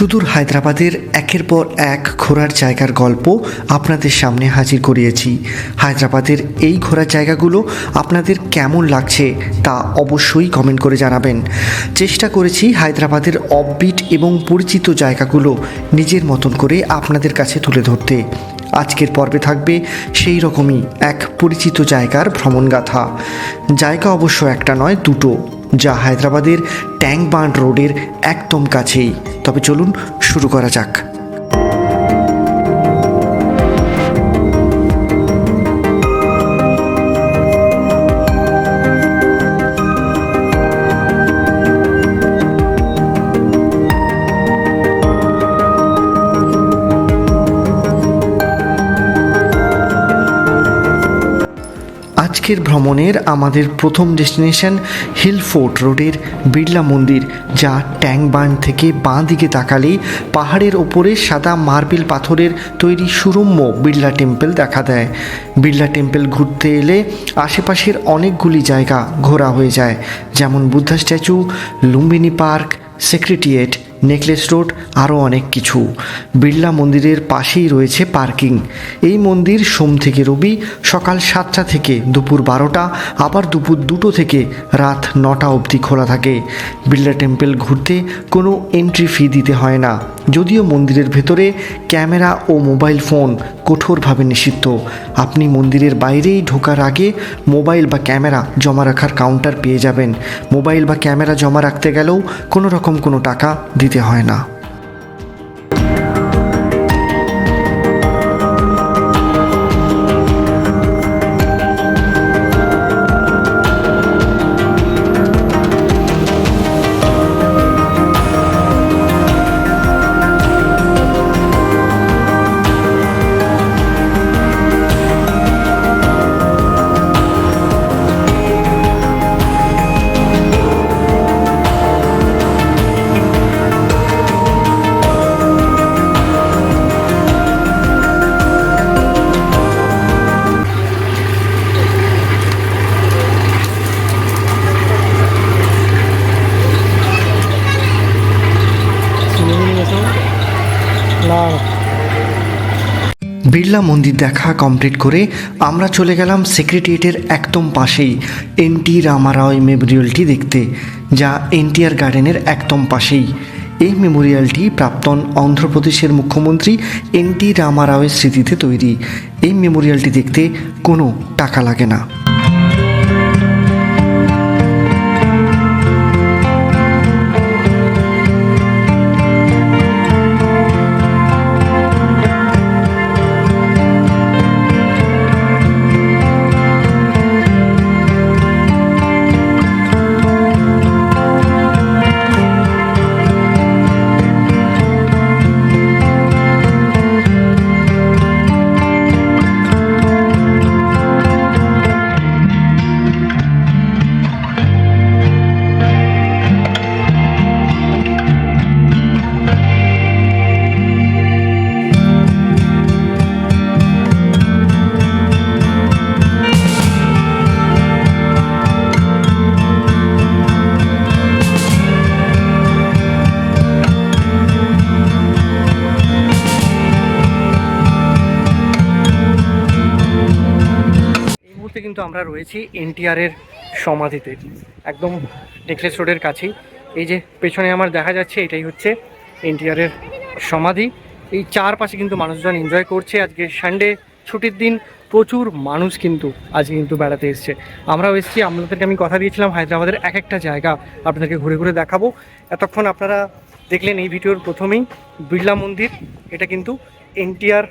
সুদূর হায়দ্রাবাদের একের পর এক ঘোরার জায়গার গল্প আপনাদের সামনে হাজির করিয়েছি। হায়দ্রাবাদের এই ঘোরার জায়গাগুলো আপনাদের কেমন লাগছে তা অবশ্যই কমেন্ট করে জানাবেন। চেষ্টা করেছি হায়দ্রাবাদের অববিট এবং পরিচিত জায়গাগুলো নিজের মতন করে আপনাদের কাছে তুলে ধরতে। আজকের পর্বে থাকবে সেই রকমই এক পরিচিত জায়গার ভ্রমণগাথা। জায়গা অবশ্য একটা নয়, দুটো। যা হায়দ্রাবাদের ট্যাঙ্ক বান্ড রোডের একদম কাছেই। তবে চলুন শুরু করা যাক। আজকের ভ্রমণের আমাদের প্রথম ডেস্টিনেশন হিল ফোর্ট রোডের বিড়লা মন্দির, যা ট্যাঙ্ক বান থেকে বাঁ দিকে তাকালেই পাহাড়ের ওপরে সাদা মার্বেল পাথরের তৈরি সুরম্য বিড়লা টেম্পল দেখা দেয়। বিড়লা টেম্পল ঘুরতে এলে আশেপাশের অনেকগুলি জায়গা ঘোরা হয়ে যায়, যেমন Buddha statue, Lumbini park, secretariat necklace road আরও অনেক কিছু। বিড়লা মন্দিরের পাশেই রয়েছে পার্কিং। এই মন্দির সোম থেকে রবি, সকাল সাতটা থেকে দুপুর বারোটা, আবার দুপুর দুটো থেকে রাত নটা অবধি খোলা থাকে। বিড়লা টেম্পেল ঘুরতে কোনো এন্ট্রি ফি দিতে হয় না। যদিও মন্দিরের ভেতরে ক্যামেরা ও মোবাইল ফোন কঠোরভাবে নিষিদ্ধ। আপনি মন্দিরের বাইরেই ঢোকার আগে মোবাইল বা ক্যামেরা জমা রাখার কাউন্টার পেয়ে যাবেন। মোবাইল বা ক্যামেরা জমা রাখতে গেলেও কোনো রকম কোনো টাকা দিতে হয় না। বিড়লা মন্দির দেখা কমপ্লিট করে আমরা চলে গেলাম সেক্রেটারিয়েটের একদম পাশেই এন টি রামারায় মেমোরিয়ালটি দেখতে, যা এনটিআর গার্ডেনের একদম পাশেই। এই মেমোরিয়ালটি প্রাক্তন অন্ধ্রপ্রদেশের মুখ্যমন্ত্রী এন টি রামারাওয়ের স্মৃতিতে তৈরি। এই মেমোরিয়ালটি দেখতে কোনো টাকা লাগে না। আমরা রয়েছি এনটিআরের সমাধিতে, একদম নেকলেস রোডের কাছেই। এই যে পেছনে আমার দেখা যাচ্ছে, এটাই হচ্ছে এনটিআরের সমাধি। এই চারপাশে কিন্তু মানুষজন এনজয় করছে। আজকে সানডে ছুটির দিন প্রচুর মানুষ কিন্তু আজকে কিন্তু বেড়াতে এসছে। আমরাও এসেছি, আপনাদেরকে আমি কথা দিয়েছিলাম, হায়দ্রাবাদের এক একটা জায়গা আপনাদেরকে ঘুরে ঘুরে দেখাবো। এতক্ষণ আপনারা দেখলেন এই ভিডিওর প্রথমেই বিড়লা মন্দির, এটা কিন্তু এনটিআর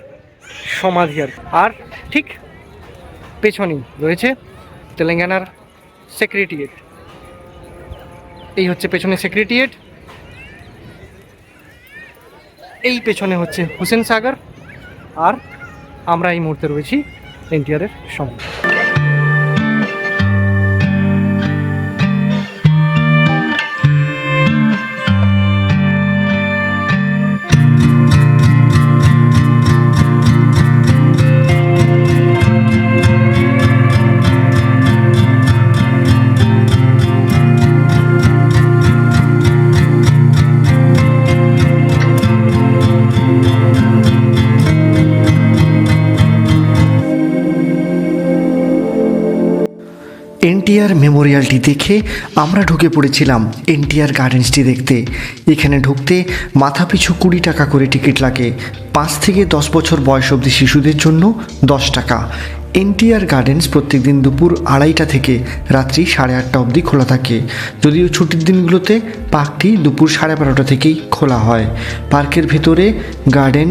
সমাধি আর আর ঠিক পেছনেই রয়েছে তেলেঙ্গানার সেক্রেটারিয়েট। এই হচ্ছে পেছনে সেক্রেটারিয়েট। এই পেছনে হচ্ছে হুসেন সাগর। আর আমরা এই মুহূর্তে রয়েছি এনটিআরের সঙ্গে। এনটিআর মেমোরিয়ালটি দেখে আমরা ঢুকে পড়েছিলাম এনটিআর গার্ডেন্সটি দেখতে। এখানে ঢুকতে মাথাপিছু কুড়ি টাকা করে টিকিট লাগে। পাঁচ থেকে দশ বছর বয়স অবধি শিশুদের জন্য দশ টাকা। এনটিআর গার্ডেন্স প্রত্যেকদিন দুপুর আড়াইটা থেকে রাত্রি সাড়ে আটটা অবধি খোলা থাকে। যদিও ছুটির দিনগুলোতে পার্কটি দুপুর সাড়ে বারোটা থেকেই খোলা হয়। পার্কের ভেতরে গার্ডেন,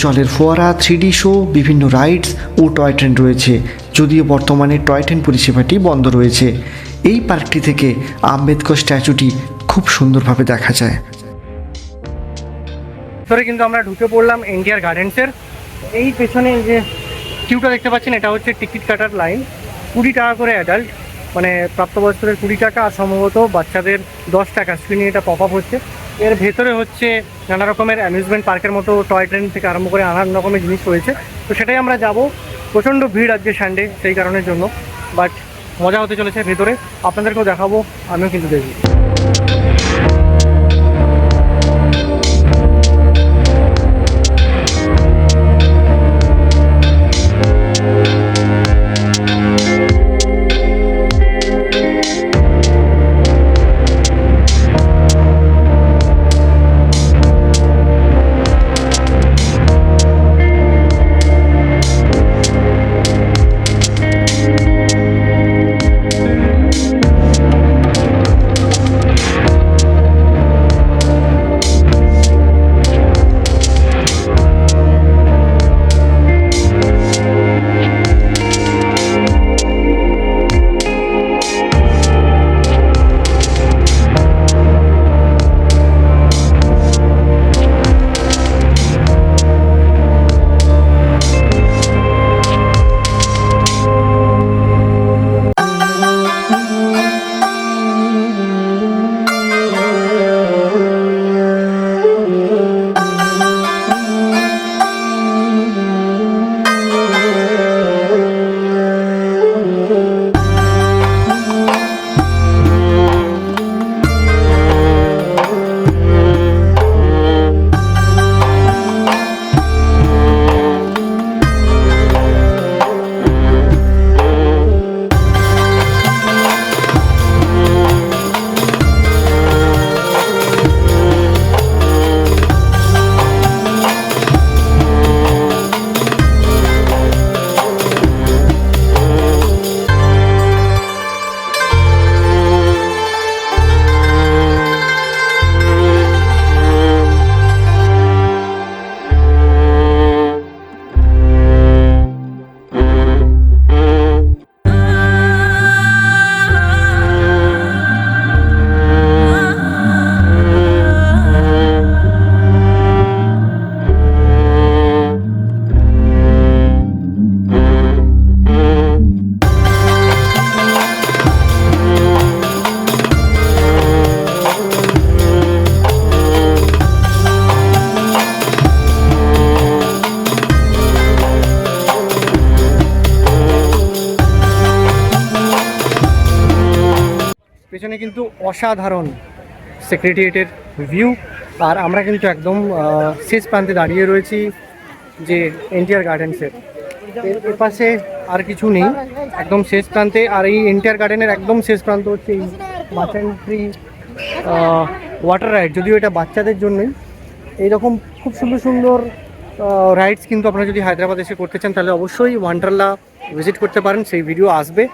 জলের ফোয়ারা, থ্রিডি শো, বিভিন্ন রাইডস ও টয় ট্রেন রয়েছে। যদিও বর্তমানে টয় ট্রেন পরিষেবাটি বন্ধ রয়েছে। এই পার্কটি থেকে আম্বেদকর স্ট্যাচুটি খুব সুন্দরভাবে দেখা যায়। ভিতরে কিন্তু আমরা ঢুকে পড়লাম এনটিআর গার্ডেন্সের। এই পেছনে যে কিউটা দেখতে পাচ্ছেন, এটা হচ্ছে টিকিট কাটার লাইন। কুড়ি টাকা করে অ্যাডাল্ট মানে প্রাপ্তবয়স্কদের কুড়ি টাকা আর সম্ভবত বাচ্চাদের দশ টাকা স্ক্রিনে এটা পপ আপ হচ্ছে। এর ভেতরে হচ্ছে নানা রকমের অ্যামিউজমেন্ট পার্কের মতো টয় ট্রেন থেকে আরম্ভ করে নানান রকমের জিনিস রয়েছে। তো সেটাই আমরা যাব। প্রচণ্ড ভিড় আজকে সানডে সেই কারণের জন্য। বাট মজা হতে চলেছে ভেতরে। আপনাদেরকেও দেখাবো, আমিও কিন্তু দেখব। অসাধারণ সেক্রেটারিয়েটের ভিউ আর আমরা কিন্তু একদম শেষ প্রান্তে দাঁড়িয়ে রয়েছি যে এনটিআর গার্ডেন্সের এর পাশে আর কিছু নেই, একদম শেষ প্রান্তে। আর এই এনটিআর গার্ডেনের একদম শেষ প্রান্ত হচ্ছে এই বাচ্চান্ট্রি ওয়াটার রাইড যদিও এটা বাচ্চাদের জন্যই। এইরকম খুব সুন্দর সুন্দর রাইডস কিন্তু আপনারা যদি হায়দ্রাবাদ এসে করতে চান, তাহলে অবশ্যই ওয়ান্ডারলা ভিজিট করতে পারেন। সেই ভিডিও আসবে।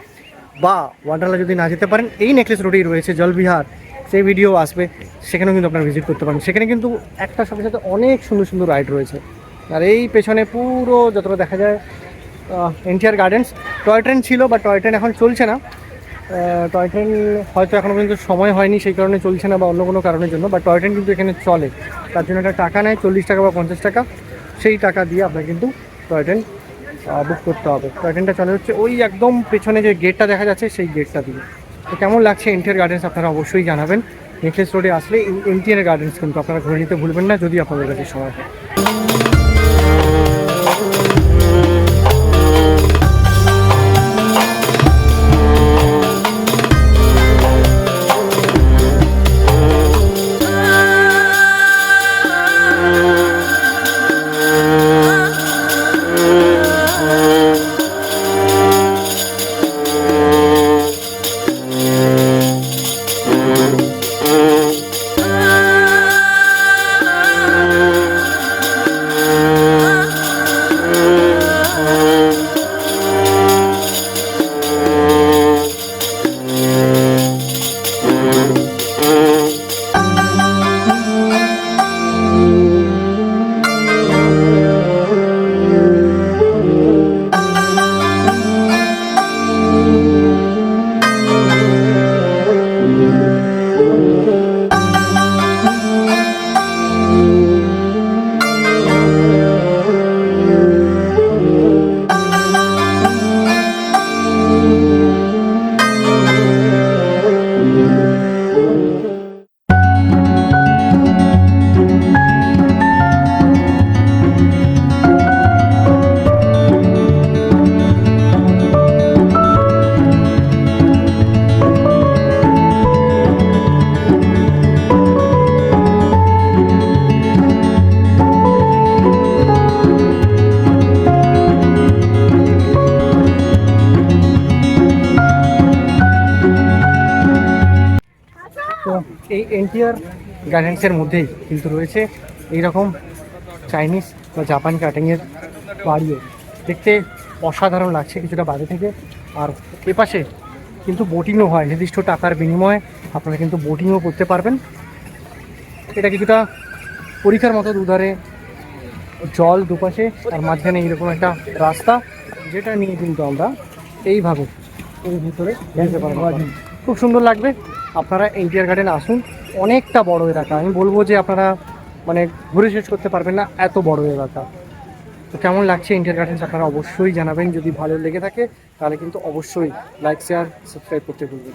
বা ওয়ান্ডারলা যদি না যেতে পারেন, এই নেকলেস রোডেই রয়েছে জলবিহার সেই ভিডিও আসবে, সেখানেও কিন্তু আপনারা ভিজিট করতে পারেন। সেখানে কিন্তু একটার সাথে সাথে অনেক সুন্দর সুন্দর রাইড রয়েছে। আর এই পেছনে পুরো যতটা দেখা যায় এনটিআর গার্ডেন্স টয় ট্রেন ছিল বা টয় ট্রেন এখন চলছে না। টয় ট্রেন হয়তো এখনও পর্যন্ত সময় হয়নি সেই কারণে চলছে না বা অন্য কোনো কারণের জন্য বা টয় ট্রেন কিন্তু এখানে চলে। তার জন্য একটা টাকা নেয়, চল্লিশ টাকা বা পঞ্চাশ টাকা। সেই টাকা দিয়ে আপনার কিন্তু টয় ট্রেন বুক করতে হবে। ট্রেনটা চলে হচ্ছে ওই একদম পেছনে যে গেটটা দেখা যাচ্ছে সেই গেটটা দিয়ে। তো কেমন লাগছে এনটিআর গার্ডেন্স আপনারা অবশ্যই জানাবেন। নেকলেস রোডে আসলে এনটিআর গার্ডেন্স কিন্তু আপনারা ঘুরে নিতে ভুলবেন না যদি আপনাদের কাছে সময় হয়। এনটিআর গার্ডেন্সের মধ্যেই কিন্তু রয়েছে এইরকম চাইনিজ বা জাপান কাটিংয়ের বাড়িও। দেখতে অসাধারণ লাগছে কিছুটা বাইরে থেকে। আর এপাশে কিন্তু বোটিংও হয়, নির্দিষ্ট টাকার বিনিময়ে আপনারা কিন্তু বোটিংও করতে পারবেন। এটা কিছুটা পরীক্ষার মতো দুধারে জল দুপাশে আর মাঝখানে এইরকম একটা রাস্তা, যেটা নিয়ে কিন্তু আমরা এইভাবে ভিতরে খুব সুন্দর লাগবে। আপনারা এনটিআর গার্ডেন আসুন, অনেকটা বড় এলাকা আমি বলব যে আপনারা মানে ঘুরে শেষ করতে পারবেন না, এত বড় এলাকা তো কেমন লাগছে ইন্ডিয়ান গার্ডেন্স আপনারা অবশ্যই জানাবেন, যদি ভালো লেগে থাকে, তাহলে কিন্তু অবশ্যই লাইক শেয়ার সাবস্ক্রাইব করতে ভুলবেন।